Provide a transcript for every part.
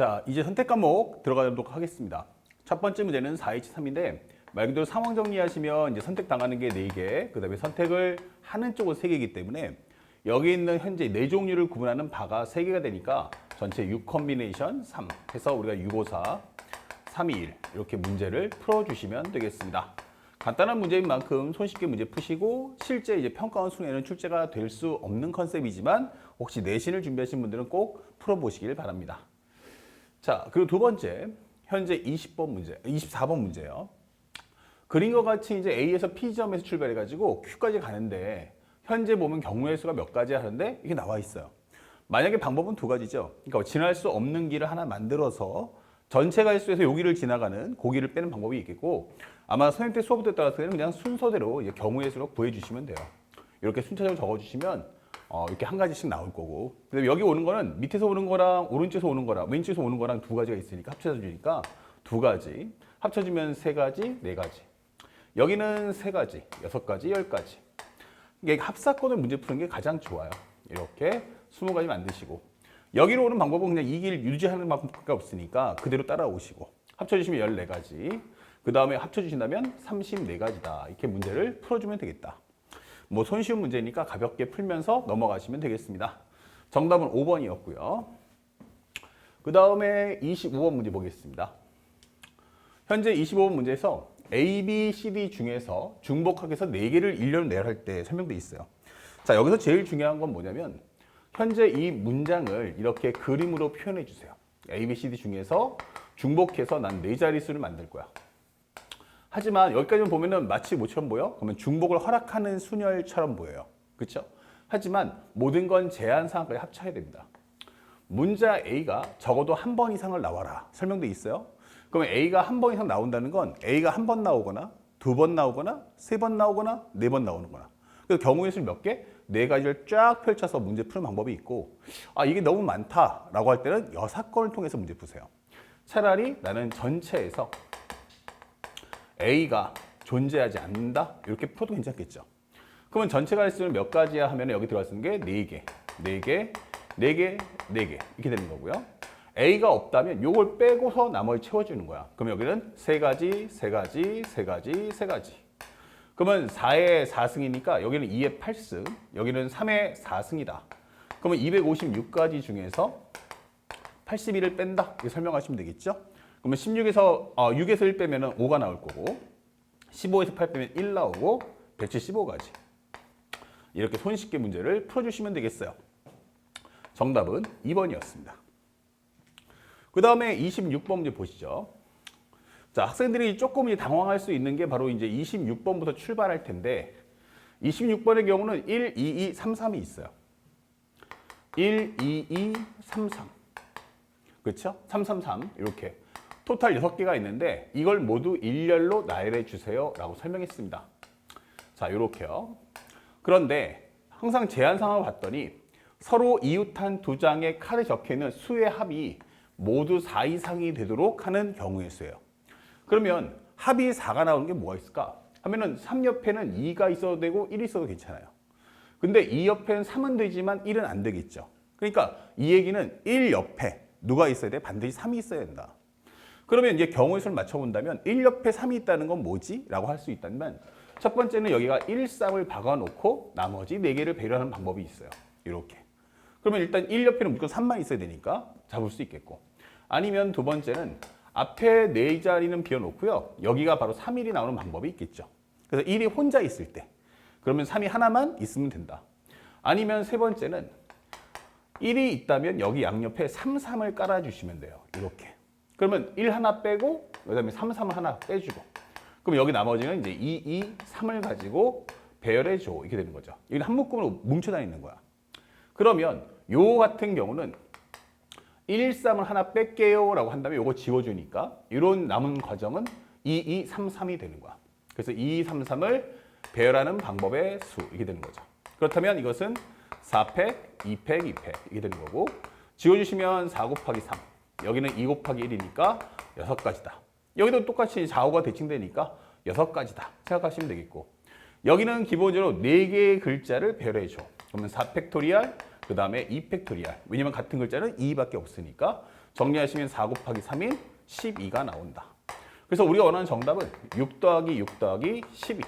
자, 이제 선택 과목 들어가도록 하겠습니다. 첫 번째 문제는 4H3인데 말 그대로 상황 정리하시면 이제 선택 당하는 게 4개, 그 다음에 선택을 하는 쪽은 3개이기 때문에 여기 있는 현재 네 종류를 구분하는 바가 3개가 되니까 전체 6 컨비네이션 3 해서 우리가 654, 321 이렇게 문제를 풀어 주시면 되겠습니다. 간단한 문제인 만큼 손쉽게 문제 푸시고 실제 이제 평가원 수능에는 출제가 될 수 없는 컨셉이지만 혹시 내신을 준비하신 분들은 꼭 풀어 보시길 바랍니다. 자, 그리고 두 번째, 현재 20번 문제, 24번 문제요. 그림과 같이 이제 A에서 P 지점에서 출발해가지고 Q까지 가는데 현재 보면 경우의 수가 몇 가지 하는데 이게 나와 있어요. 만약에 방법은 두 가지죠. 그러니까 지날 수 없는 길을 하나 만들어서 전체 갈수에서 여기를 지나가는 고기를 빼는 방법이 있겠고 아마 선생님 때 수업부터 따라서는 그냥 순서대로 이제 경우의 수로 구해주시면 돼요. 이렇게 순차적으로 적어주시면 어, 이렇게 한 가지씩 나올 거고. 근데 여기 오는 거는 밑에서 오는 거랑 오른쪽에서 오는 거랑 왼쪽에서 오는 거랑 두 가지가 있으니까 합쳐져 주니까 두 가지. 합쳐지면 세 가지 네 가지. 여기는 세 가지 여섯 가지 열 가지. 이게 합사권을 문제 푸는 게 가장 좋아요. 이렇게 스무 가지 만드시고. 여기로 오는 방법은 그냥 이 길 유지하는 방법밖에 없으니까 그대로 따라오시고. 합쳐주시면 14가지. 그 다음에 합쳐주신다면 34가지다. 이렇게 문제를 풀어주면 되겠다 뭐 손쉬운 문제니까 가볍게 풀면서 넘어가시면 되겠습니다. 정답은 5번이었고요. 그 다음에 25번 문제 보겠습니다. 현재 25번 문제에서 A, B, C, D 중에서 중복학에서 4개를 일렬로 내할 때 설명돼 있어요. 자, 여기서 제일 중요한 건 뭐냐면 현재 이 문장을 이렇게 그림으로 표현해 주세요. A, B, C, D 중에서 중복해서 난 네 자릿수를 만들 거야. 하지만 여기까지만 보면은 마치 뭐처럼 보여? 그러면 중복을 허락하는 순열처럼 보여요. 그렇죠? 하지만 모든 건 제한 사항까지 합쳐야 됩니다. 문자 A가 적어도 한 번 이상을 나와라. 설명돼 있어요. 그러면 A가 한 번 이상 나온다는 건 A가 한 번 나오거나 두 번 나오거나 세 번 나오거나 네 번 나오는 거나. 그래서 경우의 수 몇 개? 네 가지를 쫙 펼쳐서 문제 푸는 방법이 있고 아 이게 너무 많다라고 할 때는 여섯 건을 통해서 문제 푸세요. 차라리 나는 전체에서 A가 존재하지 않는다? 이렇게 풀어도 괜찮겠죠. 그러면 전체가 있으면 몇 가지야 하면 여기 들어가는 게 4개, 4개, 4개, 4개 이렇게 되는 거고요. A가 없다면 이걸 빼고서 나머지 채워주는 거야. 그럼 여기는 세 가지, 세 가지, 세 가지, 세 가지. 그러면 4의 4승이니까 여기는 2의 8승, 여기는 3의 4승이다. 그러면 256가지 중에서 81을 뺀다. 이렇게 설명하시면 되겠죠? 그러면 16에서 어, 6에서 1 빼면 5가 나올 거고 15에서 8 빼면 1 나오고 175가지. 이렇게 손쉽게 문제를 풀어주시면 되겠어요. 정답은 2번이었습니다. 그 다음에 26번 문제 보시죠. 자, 학생들이 조금 당황할 수 있는 게 바로 이제 26번부터 출발할 텐데 26번의 경우는 1, 2, 2, 3, 3이 있어요. 1, 2, 2, 3, 3. 그렇죠? 3, 3, 3 이렇게 토탈 6개가 있는데 이걸 모두 일렬로 나열해 주세요 라고 설명했습니다. 자, 이렇게요. 그런데 항상 제한 상황을 봤더니 서로 이웃한 두 장의 칼에 적혀 있는 수의 합이 모두 4 이상이 되도록 하는 경우의 수예요. 그러면 합이 4가 나오는 게 뭐가 있을까? 하면은 3 옆에는 2가 있어도 되고 1이 있어도 괜찮아요. 근데 2 옆에는 3은 되지만 1은 안 되겠죠. 그러니까 이 얘기는 1 옆에 누가 있어야 돼? 반드시 3이 있어야 된다. 그러면 이제 경우의 수를 맞춰본다면 1 옆에 3이 있다는 건 뭐지? 라고 할 수 있다면 첫 번째는 여기가 1, 3을 박아놓고 나머지 4개를 배려하는 방법이 있어요. 이렇게. 그러면 일단 1 옆에는 무조건 3만 있어야 되니까 잡을 수 있겠고 아니면 두 번째는 앞에 네 자리는 비워놓고요. 여기가 바로 3일이 나오는 방법이 있겠죠. 그래서 1이 혼자 있을 때 그러면 3이 하나만 있으면 된다. 아니면 세 번째는 1이 있다면 여기 양옆에 3, 3을 깔아주시면 돼요. 이렇게. 그러면 1 하나 빼고 그다음에 3, 3을 하나 빼주고 그럼 여기 나머지는 이제 2, 2, 3을 가지고 배열해 줘 이렇게 되는 거죠. 이건 한 묶음으로 뭉쳐 다니는 거야. 그러면 요 같은 경우는 1, 3을 하나 뺄게요 라고 한다면 요거 지워주니까 이런 남은 과정은 2, 2, 3, 3이 되는 거야. 그래서 2, 2, 3, 3을 배열하는 방법의 수 이게 되는 거죠. 그렇다면 이것은 4팩, 2팩, 2팩 이게 되는 거고 지워주시면 4 곱하기 3 여기는 2 곱하기 1이니까 6가지다. 여기도 똑같이 좌우가 대칭되니까 6가지다 생각하시면 되겠고 여기는 기본적으로 4개의 글자를 배열해줘. 그러면 4팩토리알 그 다음에 2팩토리알 왜냐면 같은 글자는 2밖에 없으니까 정리하시면 4 곱하기 3인 12가 나온다. 그래서 우리가 원하는 정답은 6 더하기 6 더하기 12.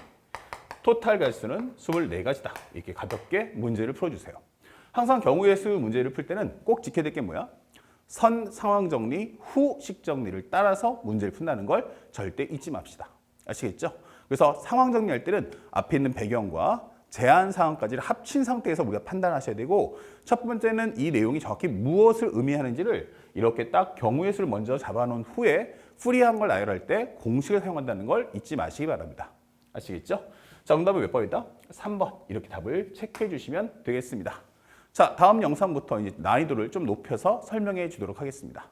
토탈 갈수는 24가지다. 이렇게 가볍게 문제를 풀어주세요. 항상 경우의 수 문제를 풀 때는 꼭 지켜야 될 게 뭐야? 선 상황 정리, 후 식 정리를 따라서 문제를 푼다는 걸 절대 잊지 맙시다. 아시겠죠? 그래서 상황 정리할 때는 앞에 있는 배경과 제한 상황까지를 합친 상태에서 우리가 판단하셔야 되고 첫 번째는 이 내용이 정확히 무엇을 의미하는지를 이렇게 딱 경우의 수를 먼저 잡아놓은 후에 풀이한 걸 나열할 때 공식을 사용한다는 걸 잊지 마시기 바랍니다. 아시겠죠? 자, 정답은 몇 번이다? 3번. 이렇게 답을 체크해 주시면 되겠습니다. 자, 다음 영상부터 이제 난이도를 좀 높여서 설명해 주도록 하겠습니다.